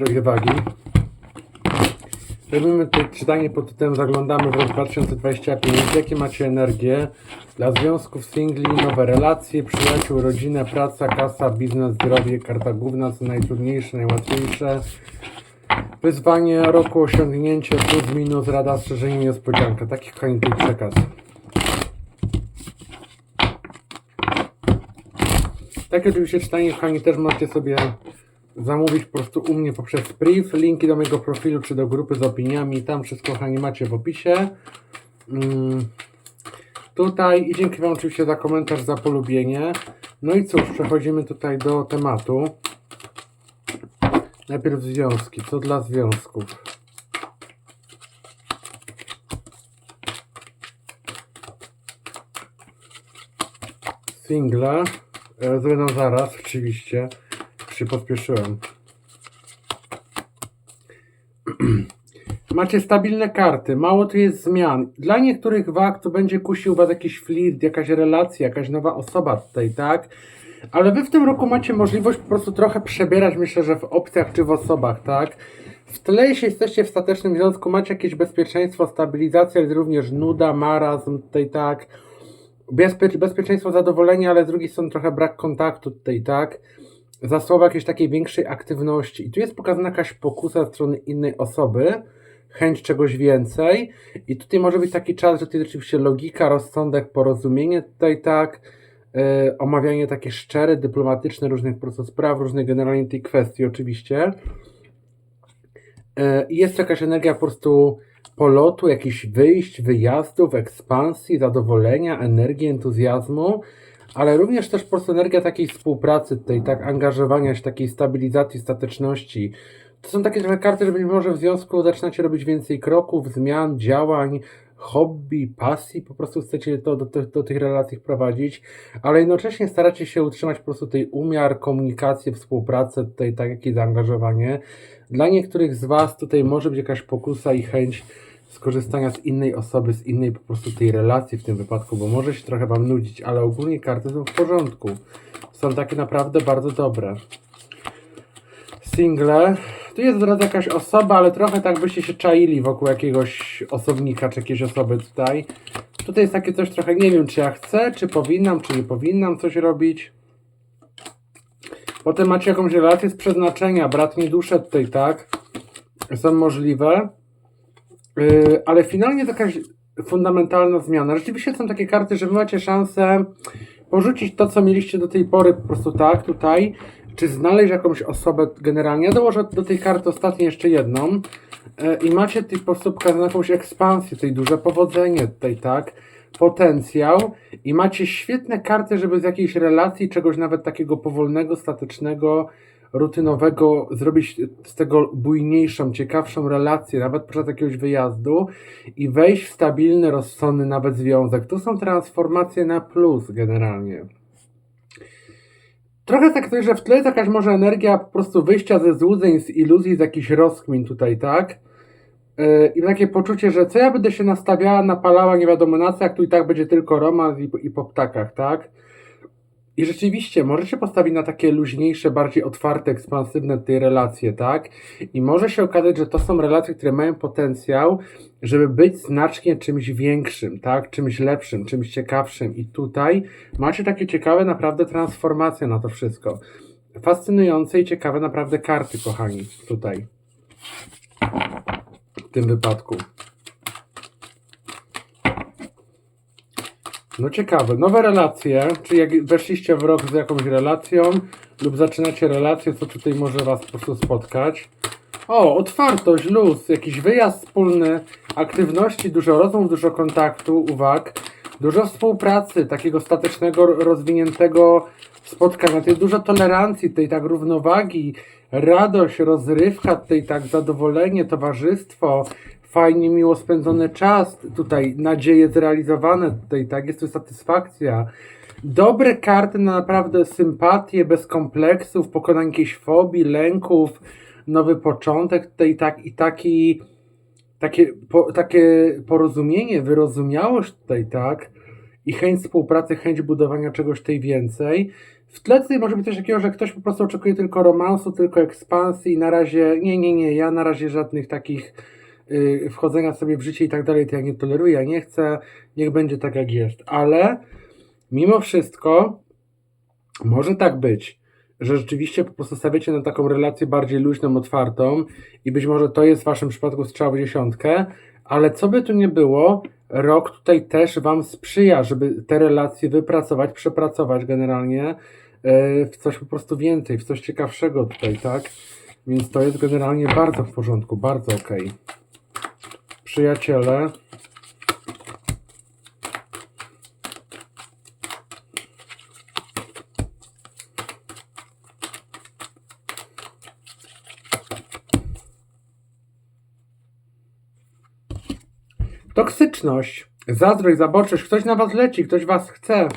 Drogie wagi. Robimy tutaj czytanie pod tytułem Zaglądamy w rok 2025. Jakie macie energię dla związków singli, nowe relacje, przyjaciół, rodzinę, praca, kasa, biznes, zdrowie, karta główna, co najtrudniejsze, najłatwiejsze. Wyzwanie roku, osiągnięcie, plus, minus, rada, strzeżenie, niespodzianka. Taki kochani tutaj przekaz. Takie oczywiście czytanie, kochani, też możecie sobie zamówić po prostu u mnie poprzez priv. Linki do mojego profilu czy do grupy z opiniami. Tam wszystko, kochani, macie w opisie. Mm, tutaj i dzięki Wam oczywiście za komentarz, za polubienie. No i cóż, przechodzimy tutaj do tematu. Najpierw związki. Co dla związków? Single. E, Będą zaraz, oczywiście. Się pospieszyłem. Macie stabilne karty, mało tu jest zmian. Dla niektórych wag to będzie kusił was jakiś flirt, jakaś relacja, jakaś nowa osoba tutaj, tak? Ale wy w tym roku macie możliwość po prostu trochę przebierać, myślę, że w opcjach czy w osobach, tak? W tle, jeśli jesteście w statecznym związku, macie jakieś bezpieczeństwo, stabilizację, ale również nuda, marazm tutaj, tak? Bezpie- bezpieczeństwo, zadowolenie, ale z drugiej strony trochę brak kontaktu tutaj, tak? Zasłowa jakiejś takiej większej aktywności. I tu jest pokazana jakaś pokusa ze strony innej osoby, chęć czegoś więcej. I tutaj może być taki czas, że tutaj rzeczywiście logika, rozsądek, porozumienie tutaj, tak? Yy, omawianie takie szczere, dyplomatyczne różnych po prostu spraw, różnych generalnie tej kwestii oczywiście. Yy, jest jakaś energia po prostu polotu, jakichś wyjść, wyjazdów, ekspansji, zadowolenia, energii, entuzjazmu, ale również też po prostu energia takiej współpracy tutaj, tak, angażowania się, takiej stabilizacji, stateczności. To są takie trochę karty, że być może w związku zaczynacie robić więcej kroków, zmian, działań, hobby, pasji, po prostu chcecie to do, do, do tych relacji wprowadzić, ale jednocześnie staracie się utrzymać po prostu tej umiar, komunikację, współpracę, tutaj tak jak i zaangażowanie. Dla niektórych z Was tutaj może być jakaś pokusa i chęć skorzystania z innej osoby, z innej po prostu tej relacji w tym wypadku, bo może się trochę Wam nudzić, ale ogólnie karty są w porządku. Są takie naprawdę bardzo dobre. Single. Tu jest drodze jakaś osoba, ale trochę tak byście się czaili wokół jakiegoś osobnika, czy jakiejś osoby tutaj. Tutaj jest takie coś trochę, nie wiem czy ja chcę, czy powinnam, czy nie powinnam coś robić. Potem macie jakąś relację z przeznaczenia, bratnie dusze tutaj, tak? Są możliwe. Yy, ale finalnie to jakaś fundamentalna zmiana. Rzeczywiście są takie karty, że wy macie szansę porzucić to, co mieliście do tej pory, po prostu tak, tutaj, czy znaleźć jakąś osobę generalnie. Ja dołożę do tej karty ostatniej jeszcze jedną yy, i macie tutaj po prostu pokazaną jakąś ekspansję, tutaj duże powodzenie tutaj, tak, potencjał i macie świetne karty, żeby z jakiejś relacji, czegoś nawet takiego powolnego, statycznego, rutynowego zrobić z tego bujniejszą, ciekawszą relację, nawet podczas jakiegoś wyjazdu i wejść w stabilny, rozsądny nawet związek. To są transformacje na plus generalnie. Trochę tak coś, że w tle jest jakaś może energia po prostu wyjścia ze złudzeń, z iluzji, z jakichś rozkmin tutaj, tak? Yy, I takie poczucie, że co ja będę się nastawiała, napalała, nie wiadomo na co, jak tu i tak będzie tylko romans i, i po ptakach, tak? I rzeczywiście, możecie postawić na takie luźniejsze, bardziej otwarte, ekspansywne tej relacje, tak? I może się okazać, że to są relacje, które mają potencjał, żeby być znacznie czymś większym, tak? Czymś lepszym, czymś ciekawszym. I tutaj macie takie ciekawe naprawdę transformacje na to wszystko. Fascynujące i ciekawe naprawdę karty, kochani, tutaj. W tym wypadku. No ciekawe, nowe relacje, czy jak weszliście w rok z jakąś relacją lub zaczynacie relację, co tutaj może Was po prostu spotkać. O, otwartość, luz, jakiś wyjazd wspólny, aktywności, dużo rozmów, dużo kontaktu, uwag, dużo współpracy, takiego statecznego, rozwiniętego spotkania, tutaj dużo tolerancji, tej tak równowagi, radość, rozrywka, tej tak zadowolenie, towarzystwo, fajnie, miło spędzony czas, tutaj nadzieje zrealizowane, tutaj tak, jest tu satysfakcja. Dobre karty na naprawdę sympatię, bez kompleksów, pokonanie jakiejś fobii, lęków, nowy początek, tutaj tak i taki, takie, po, takie porozumienie, wyrozumiałość tutaj, tak, i chęć współpracy, chęć budowania czegoś tej więcej. W tle tutaj może być też takiego, że ktoś po prostu oczekuje tylko romansu, tylko ekspansji i na razie, nie, nie, nie, ja na razie żadnych takich wchodzenia sobie w życie i tak dalej, to ja nie toleruję, ja nie chcę, niech będzie tak jak jest, ale mimo wszystko może tak być, że rzeczywiście po prostu stawiacie na taką relację bardziej luźną, otwartą i być może to jest w waszym przypadku strzał w dziesiątkę, ale co by tu nie było, rok tutaj też wam sprzyja, żeby te relacje wypracować, przepracować generalnie e, w coś po prostu więcej, w coś ciekawszego tutaj, tak? Więc to jest generalnie bardzo w porządku, bardzo okej. Przyjaciele. Toksyczność, zazdrość, zaborczość, ktoś na was leci, ktoś was chce.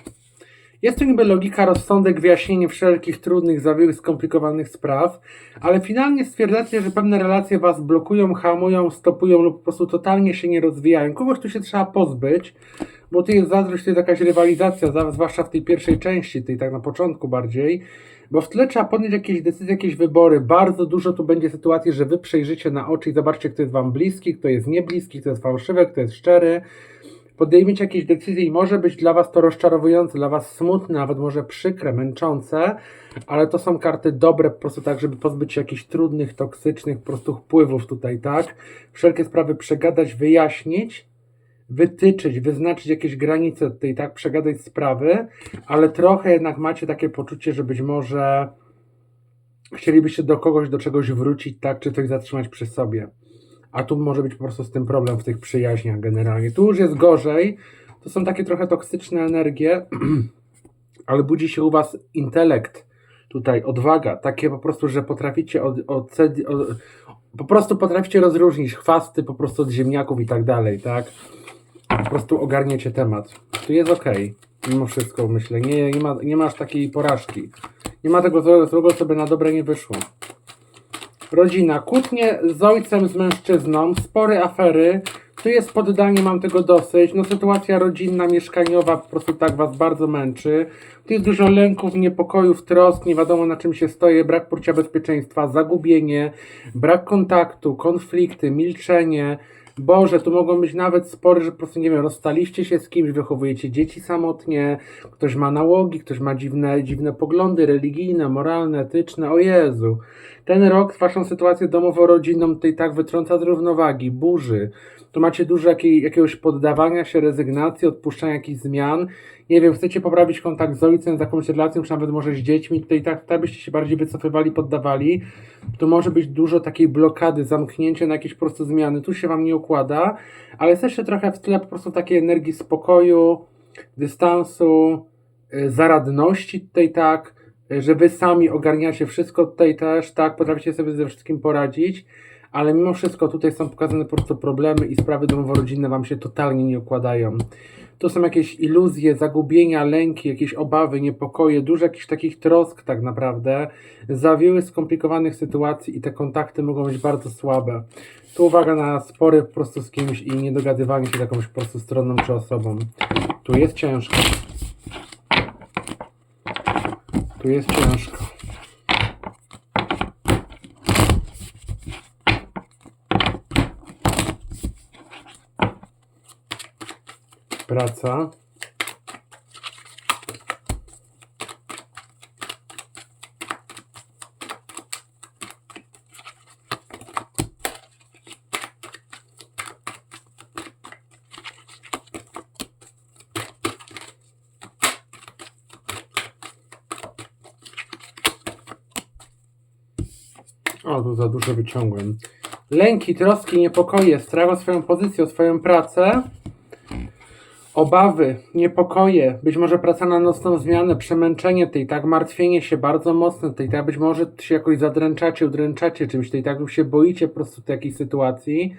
Jest to niby logika, rozsądek, wyjaśnienie wszelkich trudnych, zawiłych, skomplikowanych spraw, ale finalnie stwierdzacie, że pewne relacje was blokują, hamują, stopują lub po prostu totalnie się nie rozwijają. Kogoś tu się trzeba pozbyć, bo tu jest zazdrość, to jest jakaś rywalizacja, za- zwłaszcza w tej pierwszej części, tej tak na początku bardziej, bo w tle trzeba podjąć jakieś decyzje, jakieś wybory. Bardzo dużo tu będzie sytuacji, że wy przejrzycie na oczy i zobaczcie, kto jest wam bliski, kto jest niebliski, kto jest fałszywy, kto jest szczery. Podejmiecie jakieś decyzje i może być dla was to rozczarowujące, dla was smutne, nawet może przykre, męczące, ale to są karty dobre po prostu tak, żeby pozbyć się jakichś trudnych, toksycznych po prostu wpływów tutaj, tak? Wszelkie sprawy przegadać, wyjaśnić, wytyczyć, wyznaczyć jakieś granice tutaj, tak? Przegadać sprawy, ale trochę jednak macie takie poczucie, że być może chcielibyście do kogoś, do czegoś wrócić, tak? Czy coś zatrzymać przy sobie. A tu może być po prostu z tym problem w tych przyjaźniach generalnie. Tu już jest gorzej. To są takie trochę toksyczne energie, ale budzi się u Was intelekt, tutaj odwaga, takie po prostu, że potraficie od, od, od, po prostu potraficie rozróżnić chwasty po prostu od ziemniaków i tak dalej, tak? Po prostu ogarniecie temat. Tu jest ok, mimo wszystko myślę. Nie, nie, ma, nie masz takiej porażki. Nie ma tego złego, co by na dobre nie wyszło. Rodzina, kłótnie z ojcem, z mężczyzną, spory afery. Tu jest poddanie, mam tego dosyć. No sytuacja rodzinna, mieszkaniowa po prostu tak was bardzo męczy. Tu jest dużo lęków, niepokojów, trosk, nie wiadomo na czym się stoję, brak poczucia bezpieczeństwa, zagubienie, brak kontaktu, konflikty, milczenie. Boże, tu mogą być nawet spory, że po prostu, nie wiem, rozstaliście się z kimś, wychowujecie dzieci samotnie, ktoś ma nałogi, ktoś ma dziwne, dziwne poglądy religijne, moralne, etyczne. O Jezu. Ten rok waszą sytuację domowo-rodzinną tutaj tak wytrąca z równowagi, burzy. Tu macie dużo jakiej, jakiegoś poddawania się, rezygnacji, odpuszczania jakichś zmian. Nie wiem, chcecie poprawić kontakt z ojcem, z jakąś relacją, czy nawet może z dziećmi. Tutaj tak, tak byście się bardziej wycofywali, poddawali. Tu może być dużo takiej blokady, zamknięcia na jakieś po prostu zmiany. Tu się wam nie układa, ale jest jeszcze trochę w tle po prostu takiej energii spokoju, dystansu, y, zaradności tutaj tak, y, że wy sami ogarniacie wszystko tutaj też, tak, potraficie sobie ze wszystkim poradzić, ale mimo wszystko tutaj są pokazane po prostu problemy i sprawy domowo-rodzinne wam się totalnie nie układają. Tu są jakieś iluzje, zagubienia, lęki, jakieś obawy, niepokoje, dużo jakichś takich trosk tak naprawdę, zawiły skomplikowanych sytuacji i te kontakty mogą być bardzo słabe. Tu uwaga na spory po prostu z kimś i niedogadywanie się z jakąś po prostu stroną czy osobą. Tu jest ciężko. Tu jest ciężko. Praca. O, tu za dużo wyciągłem. Lęki, troski, niepokoje, strach o swoją pozycję, o swoją pracę. Obawy, niepokoje, być może praca na nocną zmianę, przemęczenie tej, tak, martwienie się bardzo mocne tej, tak, być może się jakoś zadręczacie, udręczacie czymś tej, tak, lub się boicie po prostu takiej sytuacji,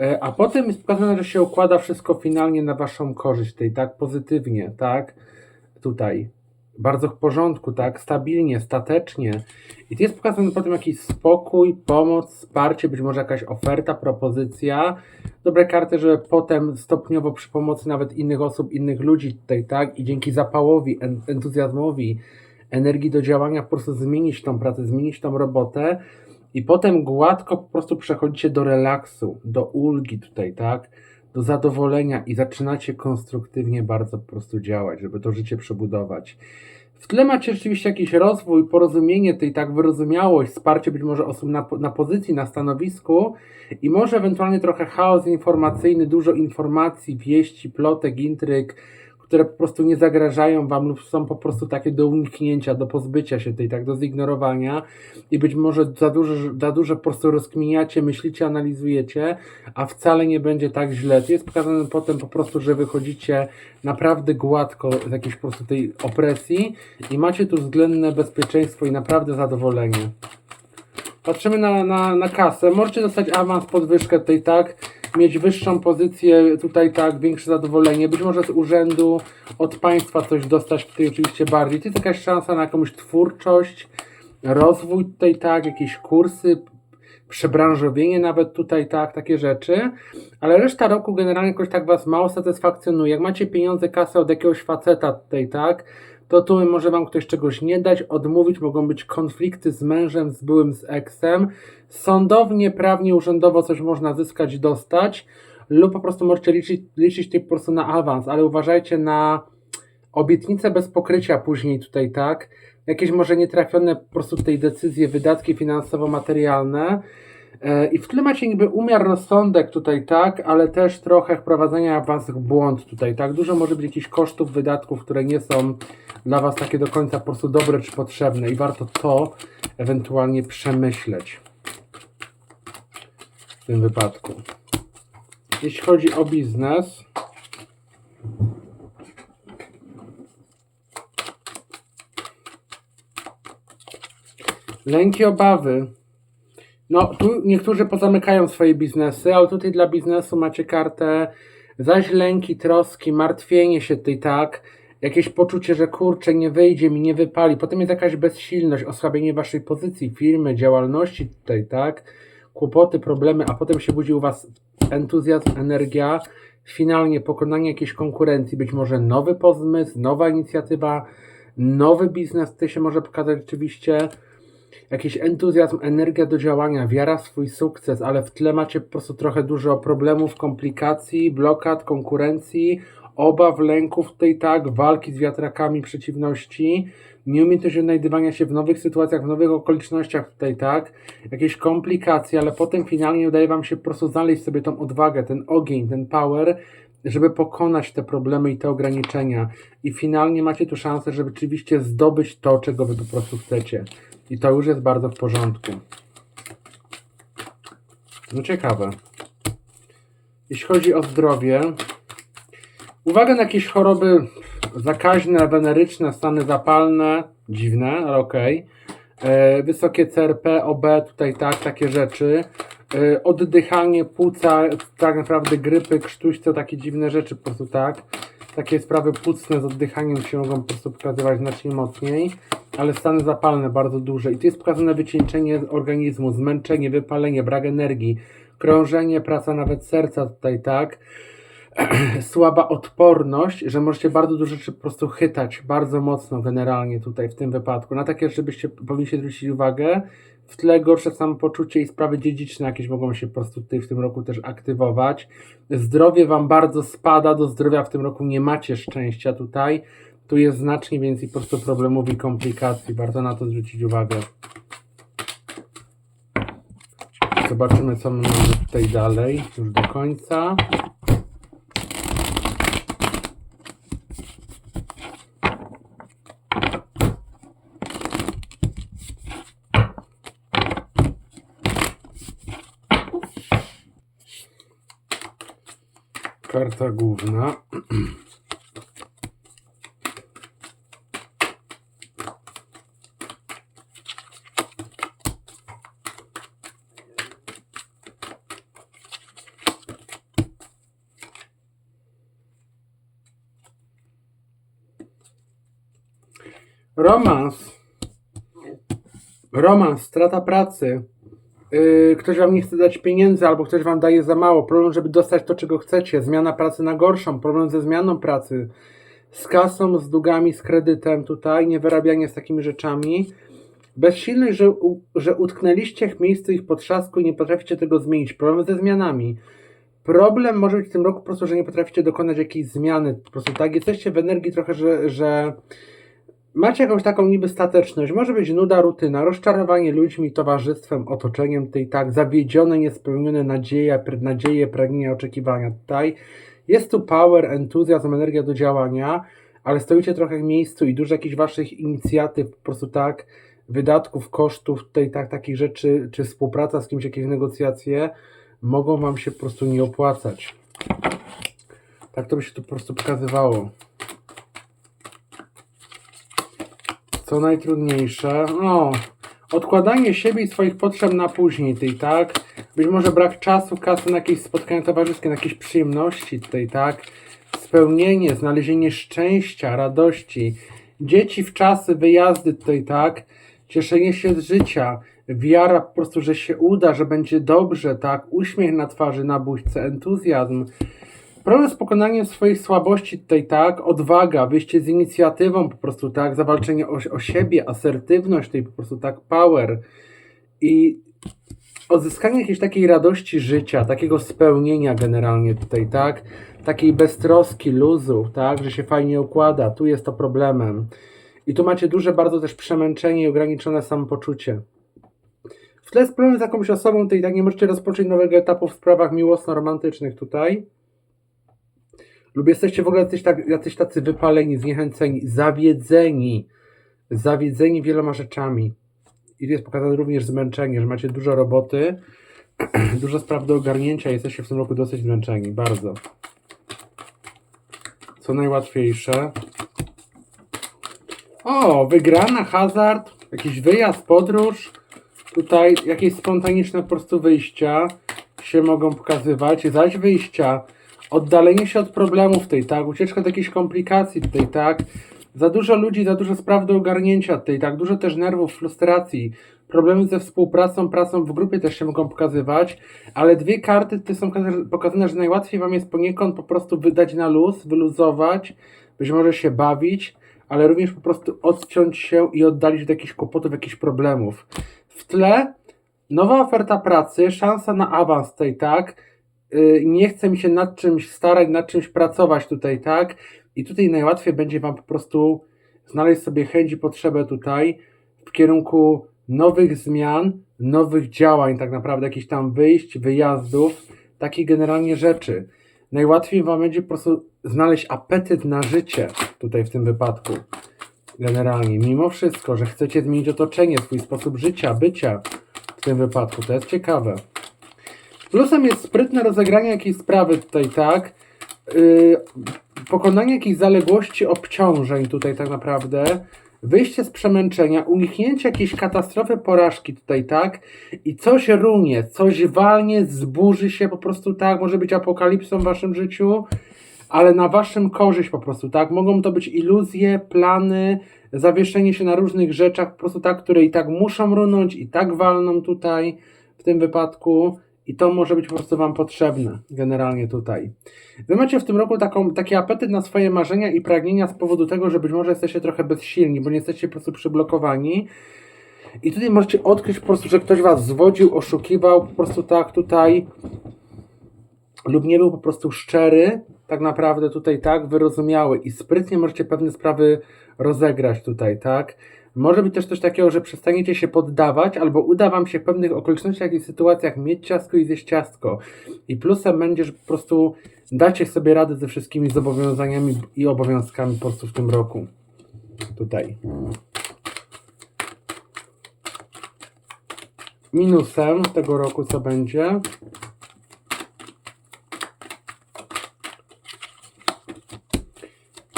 E, a potem jest pokazane, że się układa wszystko finalnie na waszą korzyść tej, tak, pozytywnie, tak, tutaj, bardzo w porządku, tak, stabilnie, statecznie. I tu jest pokazany potem jakiś spokój, pomoc, wsparcie, być może jakaś oferta, propozycja, dobre karty, żeby potem stopniowo przy pomocy nawet innych osób, innych ludzi tutaj, tak, i dzięki zapałowi, en- entuzjazmowi, energii do działania, po prostu zmienić tą pracę, zmienić tą robotę. I potem gładko po prostu przechodzicie do relaksu, do ulgi tutaj, tak? Do zadowolenia i zaczynacie konstruktywnie bardzo po prostu działać, żeby to życie przebudować. W tle macie rzeczywiście jakiś rozwój, porozumienie tej, tak, wyrozumiałość, wsparcie być może osób na, na pozycji, na stanowisku i może ewentualnie trochę chaos informacyjny, dużo informacji, wieści, plotek, intryg, które po prostu nie zagrażają wam lub są po prostu takie do uniknięcia, do pozbycia się tej, tak, do zignorowania i być może za dużo, za dużo po prostu rozkminiacie, myślicie, analizujecie, a wcale nie będzie tak źle. Tu jest pokazane potem po prostu, że wychodzicie naprawdę gładko z jakiejś po prostu tej opresji i macie tu względne bezpieczeństwo i naprawdę zadowolenie. Patrzymy na, na, na kasę. Możecie dostać awans, podwyżkę tutaj tak, mieć wyższą pozycję tutaj tak, większe zadowolenie. Być może z urzędu, od państwa coś dostać tutaj oczywiście bardziej. To jest jakaś szansa na jakąś twórczość, rozwój tutaj tak, jakieś kursy, przebranżowienie nawet tutaj tak, takie rzeczy. Ale reszta roku generalnie jakoś tak Was mało satysfakcjonuje. Jak macie pieniądze, kasę od jakiegoś faceta tutaj tak, to tu może Wam ktoś czegoś nie dać, odmówić, mogą być konflikty z mężem, z byłym, z eksem. Sądownie, prawnie, urzędowo coś można zyskać, dostać, lub po prostu możecie liczyć, liczyć tutaj po prostu na awans, ale uważajcie na obietnice bez pokrycia później tutaj, tak? Jakieś może nietrafione po prostu tej decyzje, wydatki finansowo-materialne. E, I w tle macie niby umiar rozsądek tutaj, tak, ale też trochę wprowadzenia was w błąd tutaj, tak. Dużo może być jakichś kosztów, wydatków, które nie są dla was takie do końca po prostu dobre czy potrzebne i warto to ewentualnie przemyśleć w tym wypadku. Jeśli chodzi o biznes, lęki, obawy. No, tu niektórzy pozamykają swoje biznesy, ale tutaj dla biznesu macie kartę zaś lęki, troski, martwienie się tutaj tak, jakieś poczucie, że kurczę, nie wyjdzie mi, nie wypali. Potem jest jakaś bezsilność, osłabienie waszej pozycji, firmy, działalności tutaj, tak? Kłopoty, problemy, a potem się budzi u was entuzjazm, energia, finalnie pokonanie jakiejś konkurencji, być może nowy pozmysł, nowa inicjatywa, nowy biznes tutaj się może pokazać rzeczywiście jakiś entuzjazm, energia do działania, wiara w swój sukces, ale w tle macie po prostu trochę dużo problemów, komplikacji, blokad, konkurencji, obaw, lęków tutaj tak, walki z wiatrakami przeciwności, nieumiejętność odnajdywania się w nowych sytuacjach, w nowych okolicznościach tutaj tak, jakieś komplikacje, ale potem finalnie udaje wam się po prostu znaleźć sobie tą odwagę, ten ogień, ten power, żeby pokonać te problemy i te ograniczenia. I finalnie macie tu szansę, żeby rzeczywiście zdobyć to, czego wy po prostu chcecie. I to już jest bardzo w porządku. No ciekawe. Jeśli chodzi o zdrowie, uwaga na jakieś choroby zakaźne, weneryczne, stany zapalne, dziwne, ale okej. E, Wysokie CRP, OB, tutaj tak, takie rzeczy. E, Oddychanie, płuca, tak naprawdę grypy, krztuśce, takie dziwne rzeczy po prostu tak. Takie sprawy płucne z oddychaniem się mogą po prostu pokazywać znacznie mocniej, ale stany zapalne bardzo duże. I tu jest pokazane wycieńczenie organizmu, zmęczenie, wypalenie, brak energii, krążenie, praca nawet serca tutaj, tak. Słaba odporność, że możecie bardzo dużo rzeczy po prostu chytać, bardzo mocno generalnie tutaj w tym wypadku. Na takie rzeczy byście powinniście zwrócić uwagę. W tle gorsze samopoczucie i sprawy dziedziczne jakieś mogą się po prostu tutaj w tym roku też aktywować. Zdrowie Wam bardzo spada, do zdrowia w tym roku nie macie szczęścia tutaj. Tu jest znacznie więcej po prostu problemów i komplikacji. Warto na to zwrócić uwagę. Zobaczymy, co my mamy tutaj dalej, już do końca. Karta główna. Romans. Romans, strata pracy. Yy, ktoś wam nie chce dać pieniędzy, albo ktoś wam daje za mało. Problem, żeby dostać to, czego chcecie. Zmiana pracy na gorszą. Problem ze zmianą pracy. z kasą, z długami, z kredytem tutaj, niewyrabianie z takimi rzeczami. Bezsilność, że, że utknęliście w miejscu ich potrzasku i nie potraficie tego zmienić. Problem ze zmianami. Problem może być w tym roku po prostu, że nie potraficie dokonać jakiejś zmiany. Po prostu tak, jesteście w energii trochę, że, że macie jakąś taką niby stateczność. Może być nuda, rutyna, rozczarowanie ludźmi, towarzystwem, otoczeniem, tej tak, zawiedzione, niespełnione nadzieje, nadzieje, pragnienia, oczekiwania. Tutaj jest tu power, entuzjazm, energia do działania, ale stoicie trochę w miejscu i dużo jakichś waszych inicjatyw, po prostu tak, wydatków, kosztów, tej tak, takich rzeczy, czy współpraca z kimś, jakieś negocjacje, mogą wam się po prostu nie opłacać. Tak to by się tu po prostu pokazywało. Co najtrudniejsze? No, odkładanie siebie i swoich potrzeb na później, tej tak? Być może brak czasu, kasy na jakieś spotkania towarzyskie, na jakieś przyjemności, tej tak? Spełnienie, znalezienie szczęścia, radości. Dzieci w czasy, wyjazdy, tutaj tak? Cieszenie się z życia, wiara po prostu, że się uda, że będzie dobrze, tak? Uśmiech na twarzy, na buźce, entuzjazm. Problem z pokonaniem swoich słabości tutaj, tak? Odwaga, wyjście z inicjatywą po prostu, tak? Zawalczenie o, o siebie, asertywność tej po prostu, tak? Power. I odzyskanie jakiejś takiej radości życia, takiego spełnienia generalnie tutaj, tak? Takiej beztroski, luzu, tak? Że się fajnie układa. Tu jest to problemem. I tu macie duże bardzo też przemęczenie i ograniczone samopoczucie. W tle jest problem z jakąś osobą, tutaj tak nie możecie rozpocząć nowego etapu w sprawach miłosno-romantycznych tutaj lub jesteście w ogóle jacyś, tak, jacyś tacy wypaleni, zniechęceni, zawiedzeni, zawiedzeni wieloma rzeczami. I jest pokazane również zmęczenie, że macie dużo roboty, dużo spraw do ogarnięcia, jesteście w tym roku dosyć zmęczeni, bardzo. Co najłatwiejsze. O, wygrana, hazard, jakiś wyjazd, podróż. Tutaj jakieś spontaniczne po prostu wyjścia się mogą pokazywać. Zaś wyjścia, oddalenie się od problemów tej, tak? Ucieczka do jakichś komplikacji tutaj, tak? Za dużo ludzi, za dużo spraw do ogarnięcia tej, tak? Dużo też nerwów, frustracji. Problemy ze współpracą, pracą w grupie też się mogą pokazywać, ale dwie karty tutaj są pokazane- że najłatwiej Wam jest poniekąd po prostu wydać na luz, wyluzować, być może się bawić, ale również po prostu odciąć się i oddalić od jakichś kłopotów, jakichś problemów. W tle nowa oferta pracy, szansa na awans tutaj, tak? Yy, nie chce mi się nad czymś starać, nad czymś pracować tutaj, tak? I tutaj najłatwiej będzie Wam po prostu znaleźć sobie chęć i potrzebę tutaj w kierunku nowych zmian, nowych działań, tak naprawdę jakichś tam wyjść, wyjazdów, takich generalnie rzeczy. Najłatwiej Wam będzie po prostu znaleźć apetyt na życie tutaj w tym wypadku. Generalnie, mimo wszystko, że chcecie zmienić otoczenie, swój sposób życia, bycia w tym wypadku. To jest ciekawe. Plusem jest sprytne rozegranie jakiejś sprawy tutaj, tak? Yy, pokonanie jakichś zaległości, obciążeń tutaj tak naprawdę, wyjście z przemęczenia, uniknięcie jakiejś katastrofy, porażki tutaj, tak? I coś runie, coś walnie, zburzy się po prostu, tak? Może być apokalipsą w waszym życiu, ale na waszym korzyść po prostu, tak? Mogą to być iluzje, plany, zawieszenie się na różnych rzeczach, po prostu tak, które i tak muszą runąć, i tak walną tutaj w tym wypadku. I to może być po prostu Wam potrzebne generalnie tutaj. Wy macie w tym roku taką, taki apetyt na swoje marzenia i pragnienia z powodu tego, że być może jesteście trochę bezsilni, bo nie jesteście po prostu przyblokowani. I tutaj możecie odkryć po prostu, że ktoś Was zwodził, oszukiwał, po prostu tak tutaj lub nie był po prostu szczery, tak naprawdę tutaj tak, wyrozumiały i sprytnie możecie pewne sprawy rozegrać tutaj, tak. Może być też coś takiego, że przestaniecie się poddawać, albo uda Wam się w pewnych okolicznościach i sytuacjach mieć ciastko i zjeść ciastko. I plusem będzie, że po prostu dacie sobie radę ze wszystkimi zobowiązaniami i obowiązkami po prostu w tym roku. Tutaj. Minusem tego roku co będzie?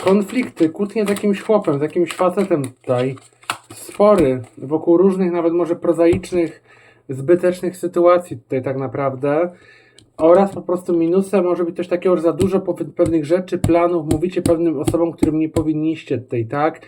konflikty, kłótnie z jakimś chłopem, z jakimś facetem tutaj, spory wokół różnych, nawet może prozaicznych, zbytecznych sytuacji tutaj tak naprawdę. Oraz po prostu minusem może być też takiego, że za dużo pewnych rzeczy, planów mówicie pewnym osobom, którym nie powinniście tutaj, tak?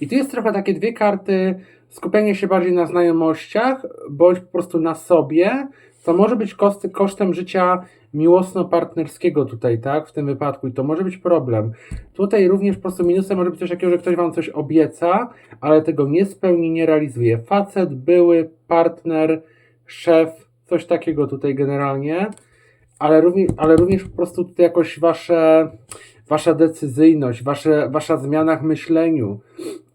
I tu jest trochę takie dwie karty skupienie się bardziej na znajomościach, bądź po prostu na sobie, co może być koszty, kosztem życia miłosno-partnerskiego tutaj, tak, w tym wypadku i to może być problem. Tutaj również po prostu minusem może być coś takiego, że ktoś wam coś obieca, ale tego nie spełni, nie realizuje. Facet, były partner, szef, coś takiego tutaj generalnie, ale również, ale również po prostu tutaj jakoś wasze, wasza decyzyjność, wasze, wasza zmiana w myśleniu,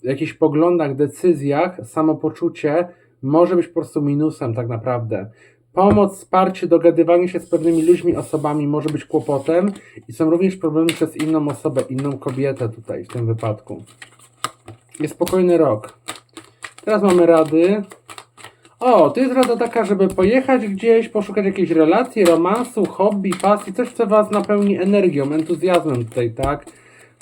jakichś poglądach, decyzjach, samopoczucie może być po prostu minusem tak naprawdę. Pomoc, wsparcie, dogadywanie się z pewnymi ludźmi, osobami może być kłopotem i są również problemy przez inną osobę, inną kobietę tutaj w tym wypadku. Jest spokojny rok. Teraz mamy rady. O, to jest rada taka, żeby pojechać gdzieś, poszukać jakiejś relacji, romansu, hobby, pasji, coś co Was napełni energią, entuzjazmem tutaj, tak?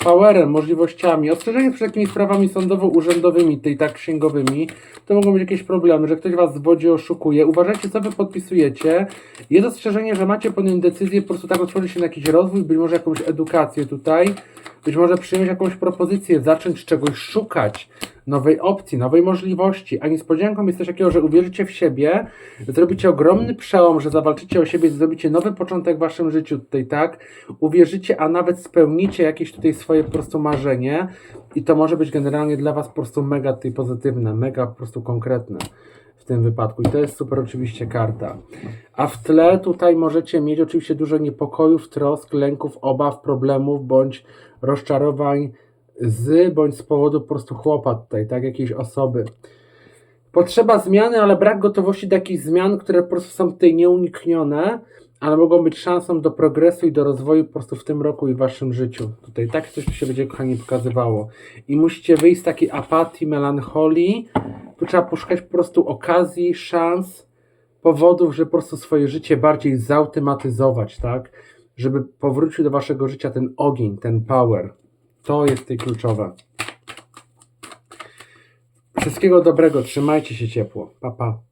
Powerem, możliwościami, ostrzeżenie przed jakimiś sprawami sądowo-urzędowymi, tutaj tak księgowymi, to mogą być jakieś problemy, że ktoś Was zwodzi, oszukuje. Uważajcie, co Wy podpisujecie. Jest ostrzeżenie, że macie podjąć decyzję, po prostu tak otworzyć się na jakiś rozwój, być może jakąś edukację tutaj, być może przyjąć jakąś propozycję, zacząć czegoś szukać, nowej opcji, nowej możliwości. A niespodzianką jest coś takiego, że uwierzycie w siebie, zrobicie ogromny przełom, że zawalczycie o siebie, zrobicie nowy początek w waszym życiu tutaj, tak? Uwierzycie, a nawet spełnicie jakieś tutaj swoje po prostu marzenie i to może być generalnie dla was po prostu mega tutaj pozytywne, mega po prostu konkretne w tym wypadku. I to jest super oczywiście karta. A w tle tutaj możecie mieć oczywiście dużo niepokojów, trosk, lęków, obaw, problemów bądź rozczarowań z bądź z powodu po prostu chłopa tutaj, tak, jakiejś osoby. Potrzeba zmiany, ale brak gotowości do takich zmian, które po prostu są tutaj nieuniknione, ale mogą być szansą do progresu i do rozwoju po prostu w tym roku i w waszym życiu. Tutaj tak coś tu się będzie, kochani, pokazywało. I musicie wyjść z takiej apatii, melancholii. Tu trzeba poszukać po prostu okazji, szans, powodów, żeby po prostu swoje życie bardziej zautomatyzować, tak? Żeby powrócił do waszego życia ten ogień, ten power. To jest tej kluczowe. Wszystkiego dobrego, trzymajcie się ciepło. Pa, pa.